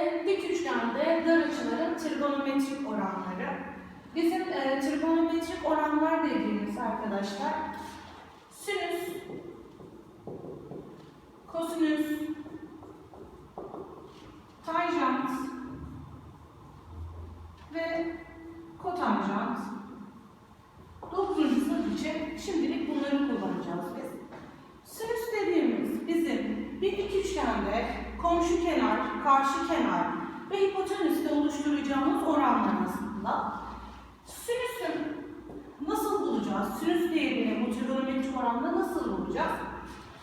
Evet, dik üçgende dar açıların trigonometrik oranları. Bizim e, trigonometrik oranlar dediğimiz arkadaşlar sinüs, kosinüs, tanjant ve kotanjant. Dokuzuncu sınıf için şimdilik bunları kullanacağız biz. Sinüs dediğimiz bizim bir dik üçgende komşu kenar, karşı kenar ve hipotenüste oluşturacağımız oranlar aslında. Sinüsün nasıl bulacağız? Sinüs değerini bu trigonometrik oranda nasıl bulacağız?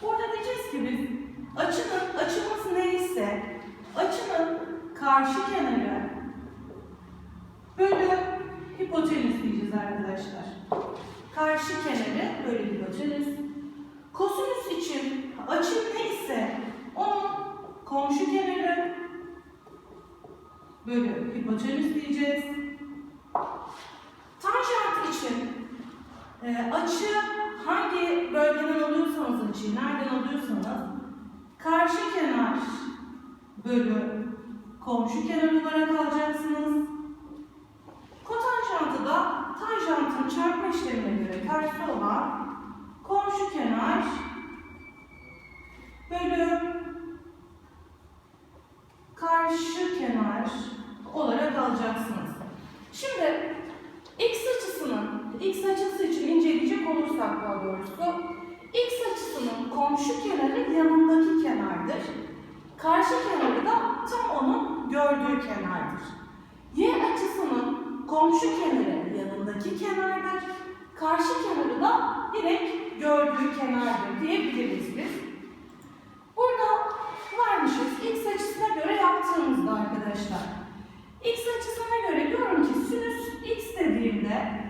Burada diyeceğiz ki biz açının, açımız neyse açının karşı kenarı bölü hipotenüs diyeceğiz arkadaşlar. Karşı kenarı bölü hipotenüs. Kosinüs için açı neyse komşu kenarı bölü hipotenüs diyeceğiz. Tanjant için e, açı hangi bölgeden alıyorsanız açıyı, nereden alıyorsanız karşı kenar bölü komşu kenar olarak alacaksınız. Kotanjantı da tanjantın çarpma işlemine göre tersi olan komşu kenar bölü karşı kenar olarak alacaksınız. Şimdi x açısının, x açısı için inceleyecek olursak daha doğrusu, x açısının komşu kenarı yanındaki kenardır. Karşı kenarı da tam onun gördüğü kenardır. Y açısının komşu kenarı yanındaki kenardır. Karşı kenarı da direkt gördüğü kenardır diyebiliriz biz. Burada varmışız x açısına göre yaptığımızda arkadaşlar. X açısına göre diyorum ki sinüs x dediğimde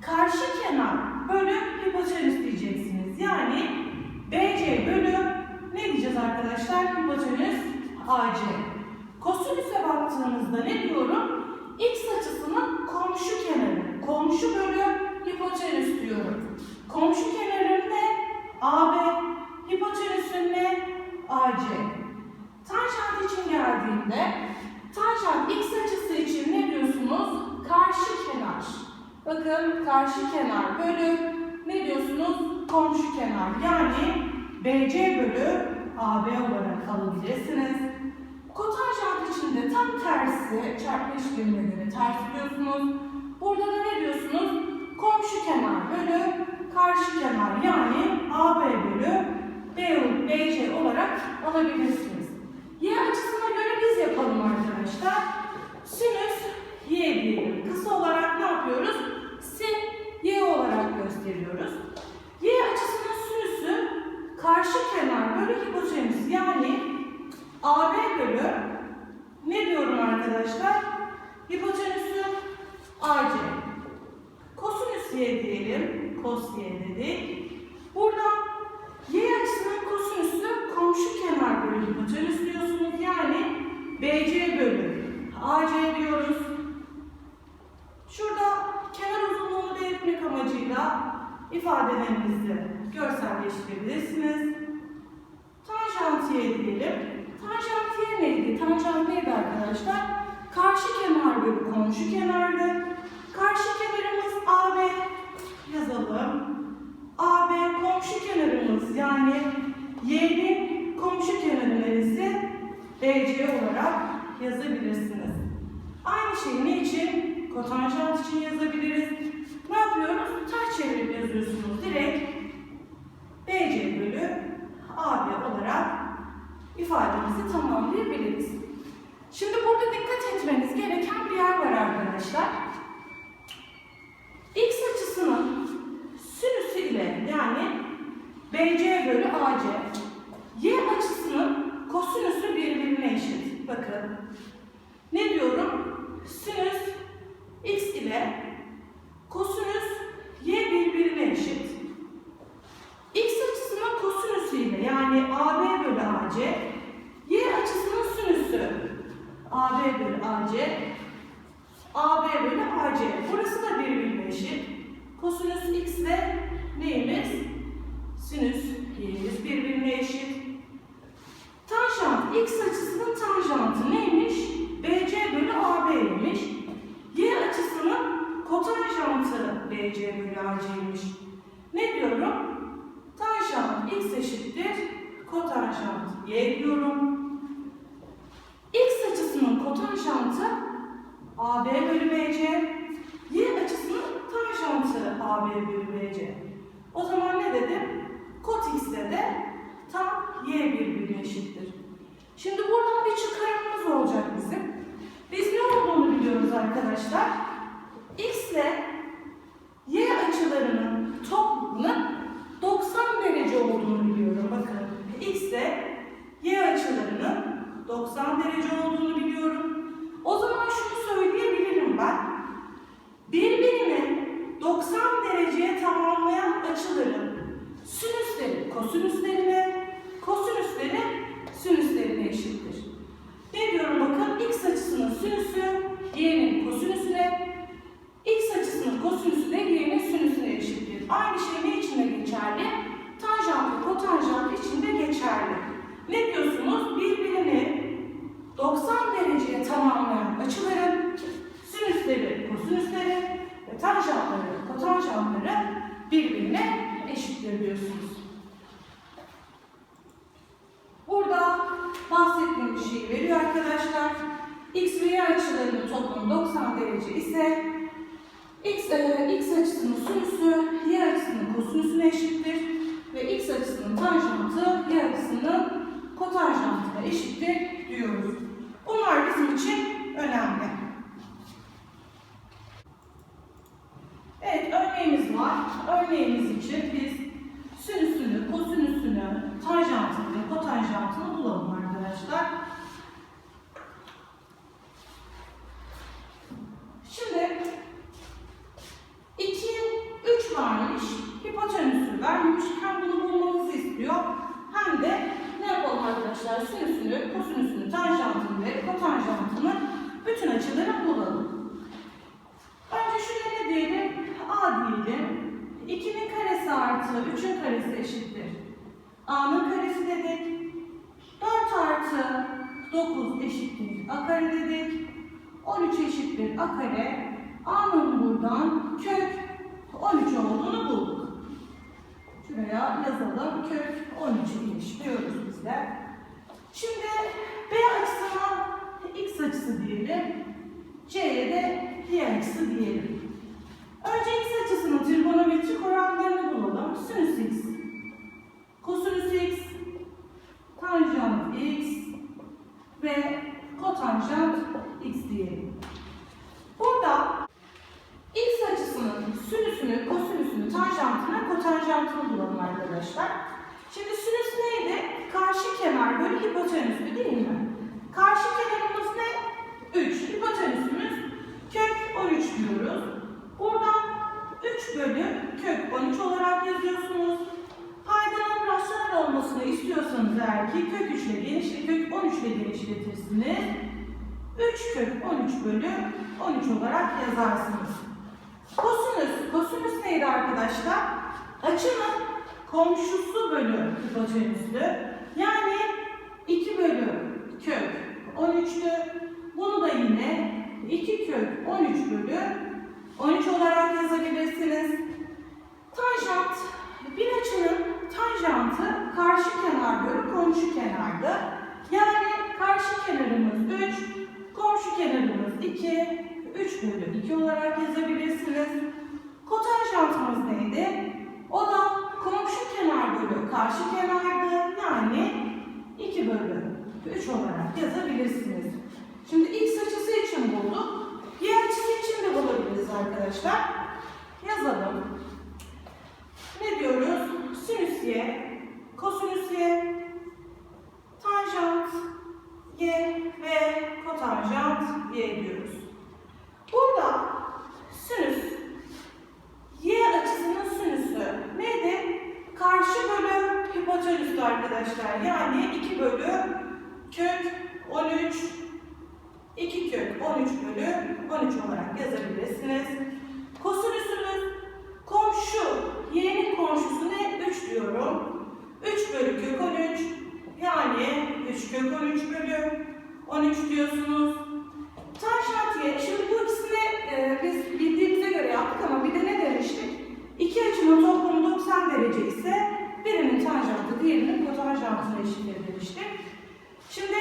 karşı kenar bölü hipotenüs diyeceksiniz. Yani BC bölü ne diyeceğiz arkadaşlar? Hipotenüs AC. Kosinüse baktığımızda ne diyorum? X açısının komşu kenarı. Komşu bölü hipotenüs diyorum. Komşu kenarım ne? AB. Hipotenüsün ne? AC. Tanjant için geldiğinde tanjant x açısı için ne diyorsunuz? Karşı kenar. Bakın karşı kenar bölü ne diyorsunuz? Komşu kenar. Yani BC bölü AB olarak alabilirsiniz. Kotanjant için de tam tersi çarpma işlemine göre ters diyorsunuz. Burada da ne diyorsunuz? Komşu kenar bölü karşı kenar yani AB bölü BC olarak alabilirsiniz. Y açısına göre biz yapalım arkadaşlar. Sinüs Y diyelim. Kısa olarak ne yapıyoruz? Gösteriyoruz. Y açısının sinüsü karşı kenar bölü hipotenüs yani AB bölü ne diyorum arkadaşlar? Hipotenüsü AC. Kosinüs Y diyelim. Kos Y dedik. Burada Y açısının kosinüsü komşu kenar bölü hipotenüs diyorsunuz. Yani BC bölü AC diyoruz. Şurada kenar uzunluğunu belirtmek amacıyla ifadelerinizi görselleştirebilirsiniz. Tanjant y diyelim. Tanjant y neydi? Tanjant neydi arkadaşlar? Karşı kenar bölü komşu kenardı. Karşı kenarımız AB. Yazalım. AB komşu kenarımız yani y'nin komşu kenarı? BC olarak yazabilirsiniz. Aynı şeyi ne için? Kotanjant için yazabiliriz. Ne yapıyoruz? Ters çevirip yazıyorsunuz. Direkt BC bölü AB olarak ifademizi tamamlayabiliriz. Şimdi burada dikkat etmeniz gereken bir yer var arkadaşlar. X açısının ile yani BC bölü AC, Y açısının kosinüsü birbirine eşit. Bakın. Ne diyorum? Sinüs X ile B, B, B, C. O zaman ne dedim? Kot X'de de tam Y birbirine eşittir. Şimdi buradan bir çıkarımımız olacak bizim. Biz ne olduğunu biliyoruz arkadaşlar. X ile Y açılarının toplamının 90 derece olduğunu biliyorum. Bakın X ile Y açılarının 90 derece olduğunu biliyorum. O zaman şunu söyleyeyim. Tamamlayan açıların sinüsleri kosinüslerine, kosinüsleri sinüslerine eşittir. Ne diyorum bakın? X açısının sinüsü y'nin kosinüsüne, x açısının kosinüsü de y'nin sinüsüne eşittir. Aynı şey ne için de geçerli? Tanjant ve kotanjant için de geçerli. Ne diyorsunuz? Birbirini 90 dereceye tamamlayan açıların sinüsleri, kosinüsleri ve tanjantları, kotanjantları birbirine eşittir diyorsunuz. Burada bahsettiğim bir şey veriyor arkadaşlar. X ve Y açılarının toplamı 90 derece ise X, e, X açısının sinüsü Y açısının kosinüsüne eşittir ve X açısının tanjantı Y açısının kotanjantına eşittir diyoruz. Bunlar bizim için önemli. Evet, örneğimiz var. Örneğimiz için biz sinüsünü, kosinüsünü, tanjantını ve kotanjantını bulalım arkadaşlar. Şimdi 2, 3 varmış. Hipotenüsü vermemiş. Hem bunu bulmamızı istiyor hem de ne yapalım arkadaşlar? Sinüsünü, kosinüsünü, tanjantını ve kotanjantını bütün açıları bulalım. Önce şuraya ne diyelim? A diyelim. 2'nin karesi artı 3'ün karesi eşittir. A'nın karesi dedik. 4 artı 9 eşittir. A kare dedik. 13 eşittir A kare. A'nın buradan kök 13 olduğunu bulduk. Şuraya yazalım. Kök 13'ü iliştiriyoruz biz de. Şimdi B açısına X açısı diyelim. C'ye de Y açısı diyelim. Önce X açısının trigonometrik oranlarını bulalım. Sinüs X, kosinüs X, tanjant X ve kotanjant X diyelim. Burada X açısının sinüsünü, kosinüsünü, tanjantını, kotanjantını bulalım arkadaşlar. Şimdi sinüs neydi? Karşı kenar bölü hipotenüsü değil mi? Karşı kenarımız ne? 3. Hipotenüsümüz kök 13 diyoruz. Buradan 3 bölü kök 13 olarak yazıyorsunuz. Paydanın rasyonel olmasını istiyorsanız eğer ki kök 3 ile genişle, kök 13 ile genişletirsiniz. 3 kök 13 bölü 13 olarak yazarsınız. Kosinüs, kosinüs neydi arkadaşlar? Açının komşusu bölü hipotenüslü. Yani 2 bölü kök 13'tü. Bunu da yine 2 kök 13 bölü 13 olarak yazabilirsiniz. Tanjant, bir açının tanjantı karşı kenar bölü komşu kenardı. Yani karşı kenarımız 3, komşu kenarımız 2, 3 bölü 2 olarak yazabilirsiniz. Kotanjantımız neydi? O da komşu kenar bölü karşı kenardı. Yani 2 bölü 3 olarak yazabilirsiniz. Şimdi x açısı için bulduk. Y açısı için de bulabiliriz arkadaşlar. Yazalım. Ne diyoruz? Sinüs y, kosinüs y, tanjant y ve kotanjant y diyoruz. Burada sinüs y açısının sinüsü neydi? Karşı bölü hipotenüstü arkadaşlar. Yani 2 bölü kök 13 2 kök 13 bölü 13 olarak yazabilirsiniz. Kosinüsümüz komşu, y'nin komşusu ne? 3 diyorum. 3 bölü kök 13 yani 3 kök 13 bölü 13 diyorsunuz. Tanjant y, şimdi bu ikisini e, biz bildiğimize göre yaptık ama bir de ne demiştik? İki açının toplamı 90 derece ise birinin tanjantı diğerinin kotanjantına eşittir demiştik. Şimdi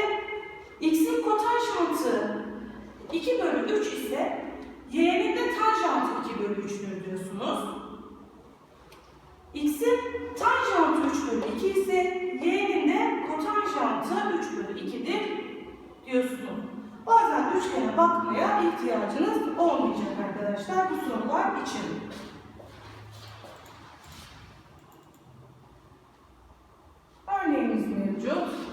x'in kotanjantı 2 bölü 3 ise y'nin de tanjantı 2 bölü 3'tür diyorsunuz. x'in tanjantı 3 bölü 2 ise y'nin de kotanjantı 3 bölü 2'dir diyorsunuz. Bazen üçgene bakmaya ihtiyacınız olmayacak arkadaşlar bu sorular için. Örneğimiz mevcut.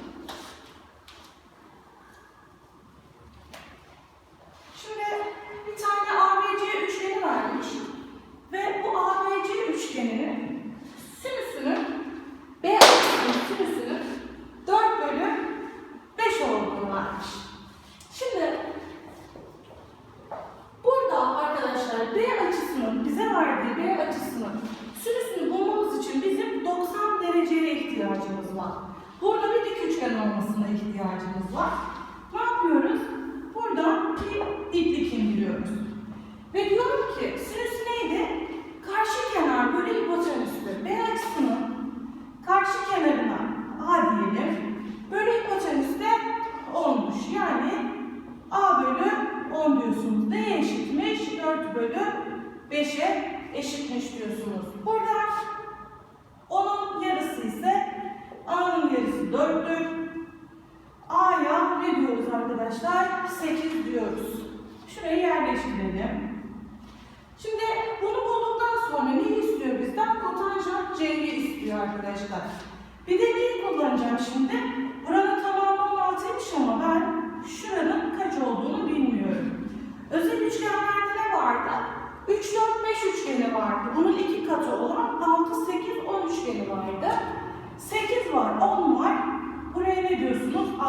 5'e eşitmiş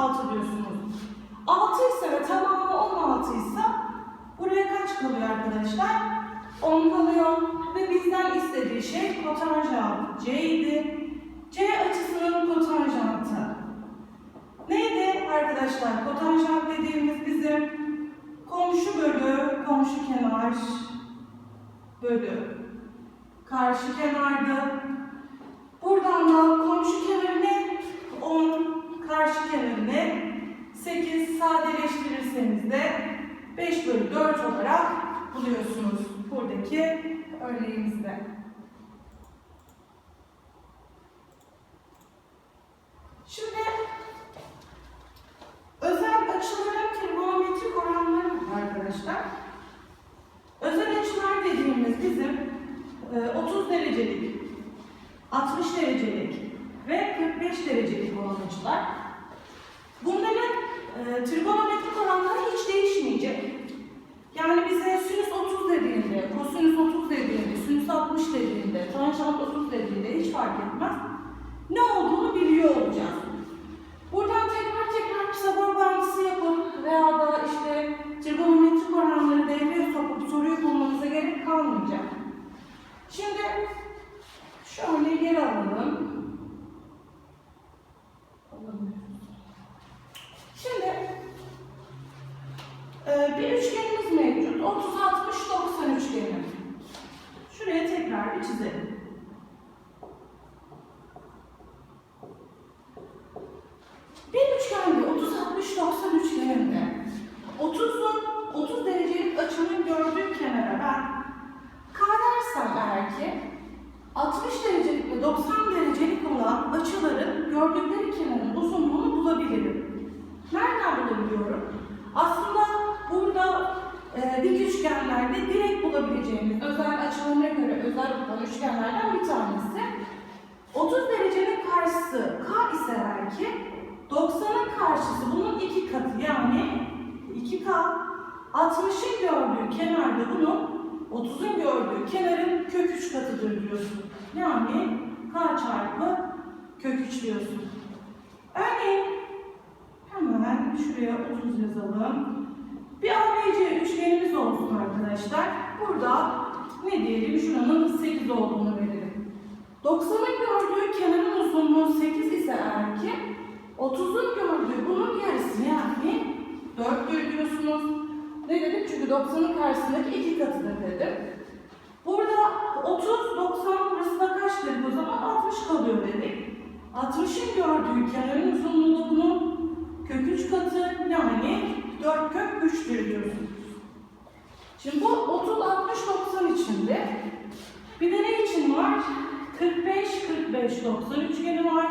16 diyorsunuz. 6 ise ve tamamı 16 ise buraya kaç kalıyor arkadaşlar? 10 kalıyor ve bizden istediği şey kotanjant C idi. C açısının kotanjantı. Neydi arkadaşlar? Kotanjant dediğimiz bizim komşu bölü komşu kenar bölü karşı kenardı. Buradan da komşu kenarı ne? 10 karşı kenarını 8 sadeleştirirseniz de 5 bölü 4 olarak buluyorsunuz buradaki örneğimizde. Şimdi özel açıların trigonometrik oranları var arkadaşlar. Özel açılar dediğimiz bizim e, 30 derecelik, 60 derecelik ve 45 derecelik olan açılar. E, trigonometrik oranları hiç değişmeyecek. Yani bize sinüs 30 dediğinde, kosinüs 30 dediğinde, sinüs 60 dediğinde, tanjant 30 dediğinde hiç fark etmez. Ne olduğunu biliyor olacağız. Buradan tekrar tekrar Pisagor bağıntısı yapıp veya da işte trigonometrik oranları devreye sokup soruyu bulmamıza gerek kalmayacak. Şimdi şu örneği geri alalım. Şimdi e, bir üçgenimiz mevcut. 30, 60, 90 üçgeni. Şuraya tekrar bir çizelim. Bir üçgende 30, 60, 90 üçgeninde 30'un 30 derecelik açının gördüğü kenara ben K dersem eğer ki 60 derecelik ve 90 derecelik olan açıların gördükleri kenarın uzunluğunu bulabilirim. Nereden bulabiliyorum? Aslında burada e, dik üçgenlerde direkt bulabileceğimiz özel açılarına göre özel olan üçgenlerden bir tanesi. 30 derecenin karşısı K ise eğer ki 90'ın karşısı bunun iki katı yani 2K. 60'ın gördüğü kenarda bunun 30'un gördüğü kenarın kök 3 katıdır diyorsun. Yani K çarpı kök 3 diyorsun. Örneğin hemen şuraya 30 yazalım. Bir ABC üçgenimiz olsun arkadaşlar. Burada ne diyelim? Şuranın 8 olduğunu verelim. 90'ın gördüğü kenarın uzunluğu 8 ise eğer ki 30'un gördüğü bunun yarısı yani 4 diyorsunuz. Ne dedim? Çünkü 90'ın karşısındaki iki katıdır dedim. Burada 30, 90 burası da kaç dedik o zaman? 60 kalıyor dedik. 60'ın gördüğü kenarın uzunluğu bunun kök 3 katı yani 4 kök 3'tür diyorsunuz. Şimdi bu 30, 60, 90 içinde bir de ne için var? 45, 45, 90 üçgeni var.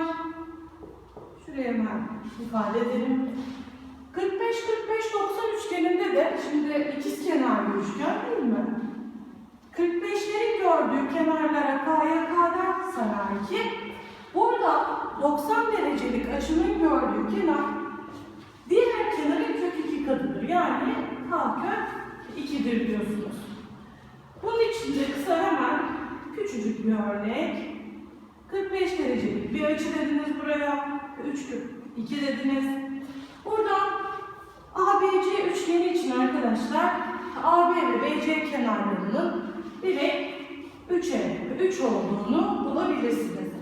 Şuraya hemen ifade edelim. 45, 45, 90 üçgeninde de şimdi ikiz kenarlı üçgen değil mi? 45'lerin gördüğü kenarlara K'ya K dersen eğer ki burada 90 derecelik açının gördüğü kenar diğer kenarın kök 2 katıdır. Yani K kök 2'dir diyorsunuz. Bunun için de kısa hemen küçücük bir örnek. 45 derecelik bir açı dediniz buraya. 3 kök 2 dediniz. Buradan ABC üçgeni için arkadaşlar AB ve BC kenarlarının direkt 3'e 3 olduğunu bulabilirsiniz.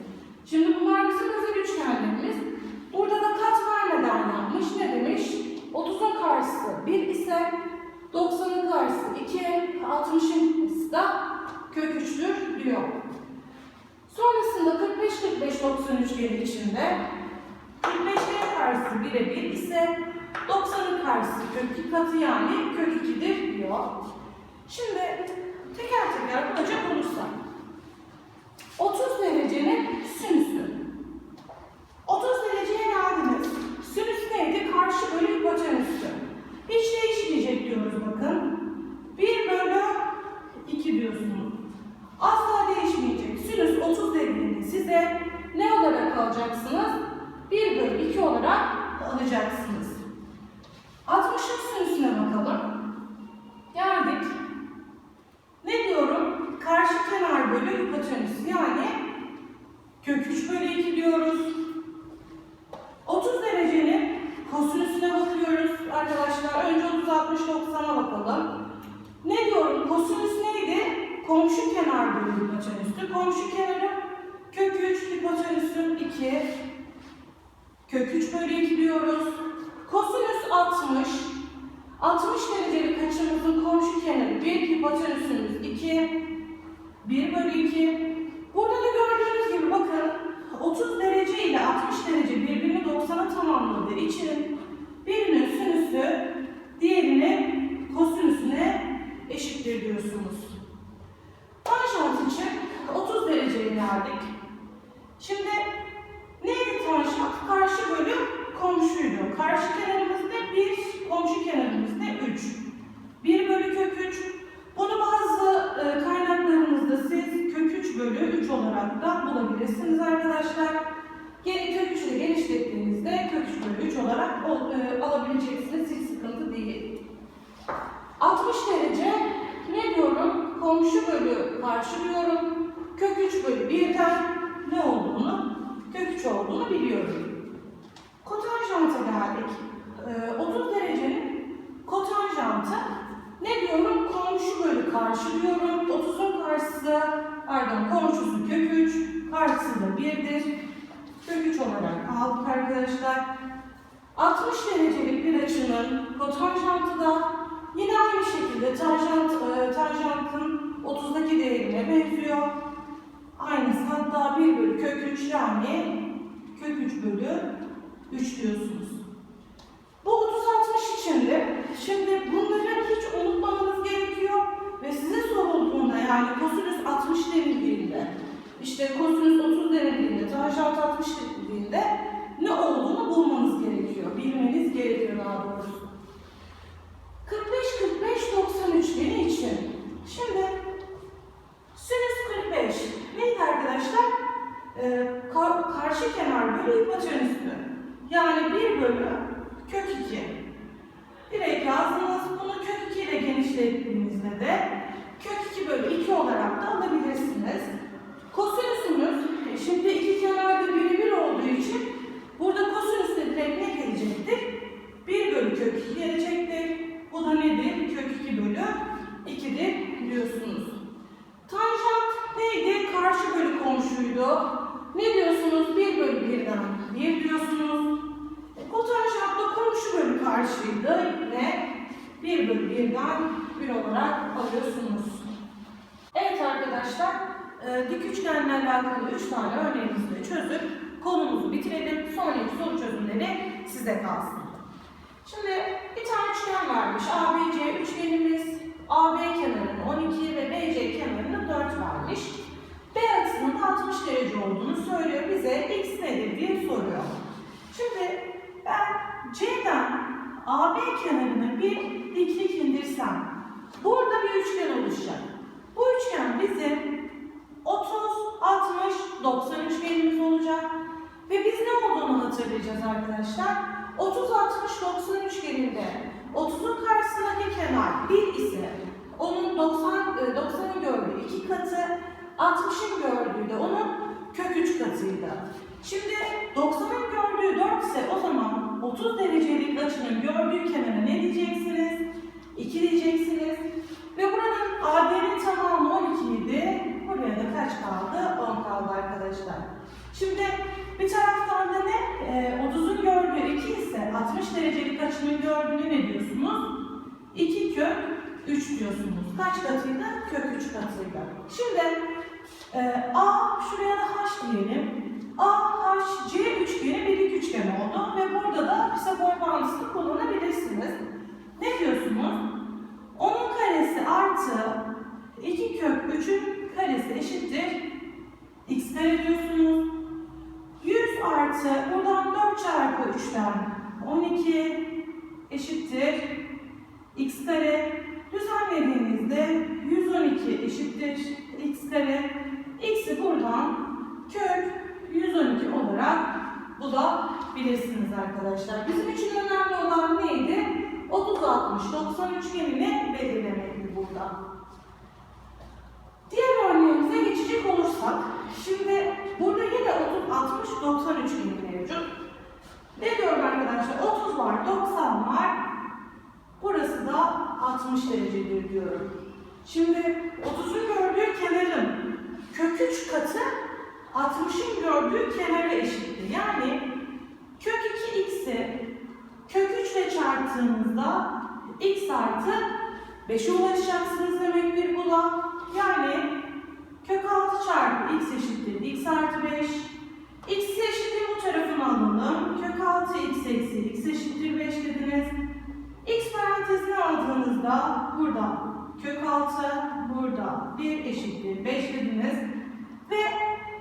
Şimdi bunlar bizim özel üçgenlerimiz. Burada da kat vermeden yapmış. Ne demiş? 30'un karşısı 1 ise 90'ın karşısı 2, 60'ın da kök 3'tür diyor. Sonrasında 45-45-90 üçgeni içinde 45'lerin karşısı 1'e 1 ise 90'ın karşısı kök 2 katı yani kök 2'dir diyor. Şimdi teker teker bulacak olursak 30 derecenin sinüsü. 30 dereceye geldiniz. Sinüs neydi? Karşı bölü hipotenüsü. Hiç değişmeyecek diyoruz bakın. 1 bölü 2 diyorsunuz. Asla değişmeyecek. Sinüs 30 dediğinde size ne olarak alacaksınız? 1 bölü 2 olarak alacaksınız. 60'ın sinüsüne bakalım. Geldik. Ne diyorum? Karşı kenar bölü hipotenüs. Yani kök 3 bölü 2 diyoruz. 30 derecenin kosinüsüne bakıyoruz arkadaşlar. Önce 30, 60, 90'a bakalım. Ne diyorum? Kosinüs neydi? Komşu kenar bölü hipotenüstü. Komşu kenarı kök 3, hipotenüsün 2. Kök 3 bölü 2 diyoruz. Kosinüs 60. 60 derecelik açımızın komşu kenarı 1, hipotenüsümüz 2. 1 bölü 2. Burada da gördüğünüz gibi bakın 30 derece ile 60 derece birbirini 90'a tamamladığı için birinin sinüsü diğerinin kosinüsüne eşittir diyorsunuz. Komşu bölü karşı diyorum. Kök 3 bölü 1'den ne olduğunu, kök 3 olduğunu biliyorum. Kotanjanta geldik. Ee, 30 derecenin kotanjantı ne diyorum? Komşu bölü karşı diyorum. 30'un karşısı, pardon komşusu kök 3, karşısı da 1'dir. Kök 3 olarak aldık arkadaşlar. 60 derecelik bir açının kotanjantı da yine aynı şekilde tanjant, e, tanjantın 30'daki değerine benziyor. Aynısı hatta 1 bölü kök 3 yani kök 3 bölü 3 diyorsunuz. Bu 30-60 içindi. Şimdi bunları hiç unutmamanız gerekiyor ve size sorulduğunda yani kosinüs 60 denildiğinde işte kosinüs 30 denildiğinde, tanjant 60 denildiğinde ne olduğunu bulmanız gerekiyor. Bilmeniz gerekiyor daha doğrusu. 45-45-90 üçgeni için. Şimdi sinüs 45 neydi arkadaşlar? Ee, ka- bölü hipotenüsü. Yani 1 bölü kök 2. Direkt yazdınız. Bunu kök 2 ile genişlettiğinizde de kök 2 bölü 2 olarak da alabilirsiniz. Kosinüsümüz e, şimdi iki kenarda biri 1 olduğu için burada kosinüs de direkt ne gelecektir? 1 bölü kök 2 gelecektir. Bu da nedir? Kök 2 bölü 2'dir diyorsunuz. Tanjant neydi? Karşı bölü komşuydu. Ne diyorsunuz? 1 bölü 1'den 1 diyorsunuz. E, kotanjant da komşu bölü karşıydı. Yine 1 bölü 1'den 1 olarak alıyorsunuz. Evet arkadaşlar, e, dik üçgenle alakalı 3 tane örneğimizi de çözüp konumuzu bitirelim. Sonraki soru çözümleri size kalsın. Şimdi bir tane üçgen varmış. ABC üçgenimiz AB kenarını 12 ve BC kenarını 4 vermiş. B açısının da 60 derece olduğunu söylüyor. Bize x nedir diye soruyor. Şimdi ben C'den AB kenarını bir diklik indirsem burada bir üçgen oluşacak. Bu üçgen bizim 30, 60, 90 üçgenimiz olacak. Ve biz ne olduğunu hatırlayacağız arkadaşlar. 30, 60, 90 üçgeninde 30'un karşısındaki kenar 1 ise onun 90, e, 90'ın gördüğü iki katı, 60'ın gördüğü de onun kök 3 katıydı. Şimdi 90'ın gördüğü 4 ise o zaman 30 derecelik açının gördüğü kenara ne diyeceksiniz? 2 diyeceksiniz. Ve buranın AB'nin tamamı 12 idi. Buraya da kaç kaldı? 10 kaldı arkadaşlar. Şimdi bir taraftan da ne? Ee, 30'un gördüğü 2 ise 60 derecelik açının gördüğünü ne diyorsunuz? 2 kök 3 diyorsunuz. Kaç katıydı? Kök 3 katıydı. Şimdi e, A, şuraya da H diyelim. A, H, C üçgeni bir dik üçgen oldu ve burada da Pisagor bağıntısını kullanabilirsiniz. parantezler ediyorsunuz. 100 artı buradan 4 çarpı 3'ten 12 eşittir x kare. Düzenlediğinizde 112 eşittir x kare. X'i buradan kök 112 olarak bulabilirsiniz arkadaşlar. Bizim için önemli olan neydi? 30 60 90 üçgenini belirlemekti burada. Diğer örneğimize geçecek olursak, şimdi burada yine 30 60 90 üçgeni mevcut. Ne diyorum arkadaşlar? 30 var, 90 var. Burası da 60 derecedir diyorum. Şimdi 30'un gördüğü kenarın kök 3 katı 60'ın gördüğü kenara eşittir. Yani kök 2x'i kök 3 ile çarptığınızda x artı 5'e ulaşacaksınız demektir bu da. Yani kök 6 çarpı x eşittir x artı 5. x'i eşittir bu tarafını alalım. Kök 6 x eksi x eşittir 5 dediniz. x parantezine aldığınızda burada kök 6 burada 1 eşittir 5 dediniz. Ve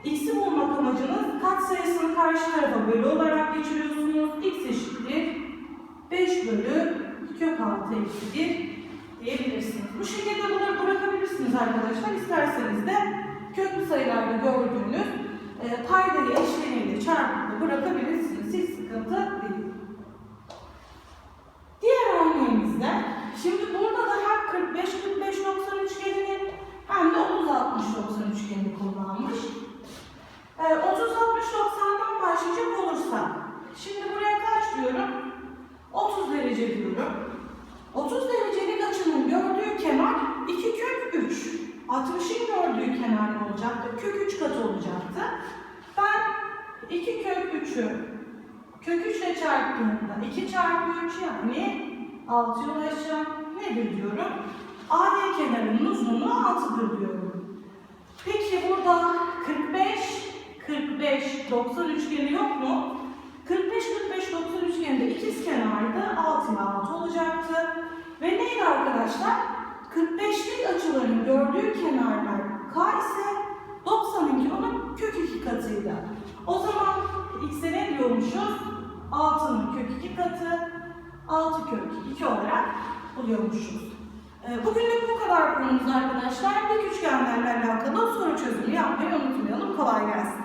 x'i bulmak amacınız katsayısını karşı tarafa bölü olarak geçiriyorsunuz. x eşittir 5 bölü kök 6 eksi 1 diyebilirsiniz. Bu şekilde bunları bırakabilirsiniz arkadaşlar. İsterseniz de köklü sayılarda gördüğünüz e, paydayı eşleniyle çarpıp da bırakabilirsiniz. Hiç sıkıntı değil. Diğer örneğimizde, şimdi burada da hem 45 45 90 üçgenini hem de 30 60 90 üçgenini kullanmış. E, 30 60 90'dan başlayacak olursak, şimdi buraya kaç diyorum? 30 derece diyorum. 30 derecelik açının gördüğü kenar 2 kök 3. 60'ın gördüğü kenar ne olacaktı? Kök 3 katı olacaktı. Ben 2 kök 3'ü kök 3 ile çarptığımda 2 çarpı 3 yani 6'ya ulaşacağım. Nedir diyorum? AD kenarının uzunluğu 6'dır diyorum. Peki burada 45 45 90 üçgeni yok mu? 45 45 90 üçgeninde ikiz kenarda 6 ile 6 olacaktı. Ve neydi arkadaşlar? 45'lik açıların gördüğü kenarlar k ise 90'ınki onun kök 2 katıydı. O zaman x'e ne diyormuşuz? 6'nın kök 2 katı 6 kök 2 olarak buluyormuşuz. Ee, Bugünlük bu kadar konumuz arkadaşlar. Dik üçgenlerle alakalı soru çözümü yapmayı unutmayalım. Kolay gelsin.